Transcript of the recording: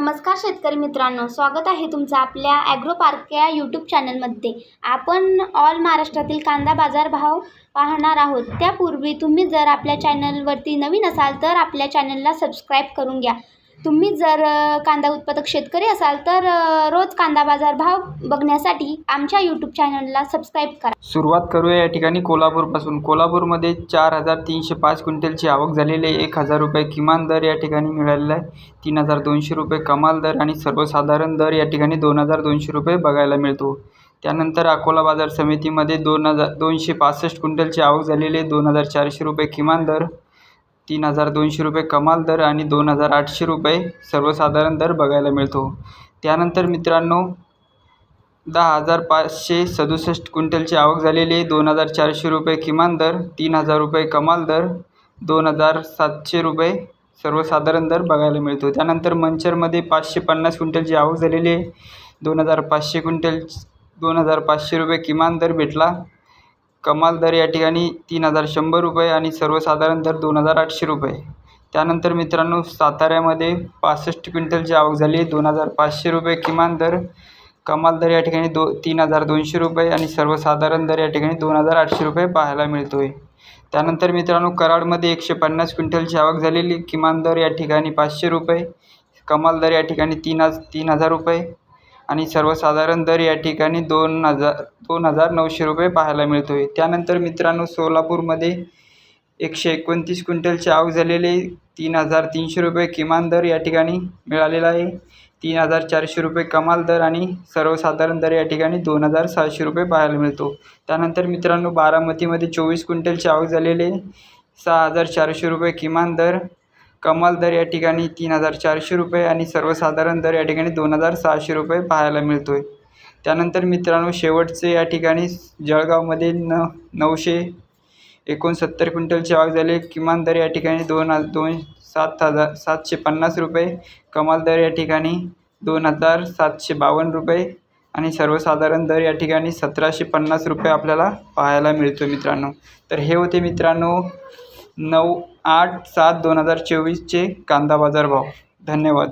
नमस्कार शेतकरी मित्रांनो स्वागत आहे तुमचं आपल्या ॲग्रो पार्क या यूट्यूब चॅनलमध्ये आपण ऑल महाराष्ट्रातील कांदा बाजारभाव पाहणार आहोत. त्यापूर्वी तुम्ही जर आपल्या चॅनलवरती नवीन असाल तर आपल्या चॅनलला सबस्क्राईब करून घ्या. तुम्ही जर कांदा उत्पादक शेतकरी असाल तर रोज कांदा बाजार भाव बघण्यासाठी आमच्या यूट्यूब चॅनलला सबस्क्राईब करा. सुरुवात करूया या ठिकाणी कोल्हापूरपासून. कोल्हापूरमध्ये चार हजार तीनशे पाच क्विंटलची आवक झालेली आहे. एक हजार रुपये किमान दर या ठिकाणी मिळालेला आहे. तीन हजार दोनशे रुपये कमाल दर आणि सर्वसाधारण दर या ठिकाणी दोन हजार दोनशे रुपये बघायला मिळतो. त्यानंतर अकोला बाजार समितीमध्ये दोन हजार दोनशे पासष्ट क्विंटलची आवक झालेली आहे. दोन हजार चारशे रुपये किमान दर तीन हजार दोनशे रुपये कमाल दर आणि दोन हजार आठशे रुपये सर्वसाधारण दर बघायला मिळतो. त्यानंतर मित्रांनो दहा हजार पाचशे सदुसष्ट क्विंटलची आवक झालेली आहे. दोन हजार चारशे रुपये किमान दर तीन हजार रुपये कमाल दर दोन हजार सातशे रुपये सर्वसाधारण दर बघायला मिळतो. त्यानंतर मंचरमध्ये पाचशे पन्नास क्विंटलची आवक झालेली आहे. दोन हजार पाचशे क्विंटल दोन हजार पाचशे रुपये किमान दर भेटला. कमाल दर या ठिकाणी तीन हजार शंभर रुपये आणि सर्वसाधारण दर दोन हजार आठशे रुपये. त्यानंतर मित्रांनो साताऱ्यामध्ये पासष्ट क्विंटलची आवक झाली. दोन हजार पाचशे रुपये किमान दर. कमाल दर या ठिकाणी दो तीन हजार दोनशे रुपये आणि सर्वसाधारण दर या ठिकाणी दोन हजार आठशे रुपये पाहायला मिळतो आहे त्यानंतर मित्रांनो कराडमध्ये एकशे पन्नास क्विंटलची आवक झालेली. किमान दर या ठिकाणी पाचशे रुपये. कमाल दर या ठिकाणी तीन हज तीन हजार रुपये. आणि सर्वसाधारण दर या ठिकाणी दोन हजार दोन हजार नऊशे रुपये पाहायला मिळतो आहे त्यानंतर मित्रांनो सोलापूरमध्ये एकशे एकोणतीस क्विंटलचे आवक झालेली आहे. तीन हजार तीनशे रुपये किमान दर या ठिकाणी मिळालेला आहे. तीन हजार चारशे रुपये कमाल दर आणि सर्वसाधारण दर या ठिकाणी दोन हजार सहाशे रुपये पाहायला मिळतो. त्यानंतर मित्रांनो बारामतीमध्ये चोवीस क्विंटलची आवक झालेले सहा हजार चारशे रुपये किमान दर कमाल दर या ठिकाणी तीन हजार चारशे रुपये आणि सर्वसाधारण दर या ठिकाणी दोन हजार सहाशे रुपये पाहायला मिळतो आहे त्यानंतर मित्रांनो शेवटचे या ठिकाणी जळगावमध्ये न नऊशे एकोणसत्तर क्विंटलची आवक झाली. किमान दर या ठिकाणी दोन हजार दोन सात हजार सातशे पन्नास रुपये. कमाल दर या ठिकाणी दोन हजार सातशे बावन्न रुपये. आणि सर्वसाधारण दर या ठिकाणी सतराशे पन्नास रुपये आपल्याला पाहायला मिळतो मित्रांनो. तर हे होते मित्रांनो नऊ आठ सात दोन हजार चोवीसचे कांदा बाजार भाव. धन्यवाद.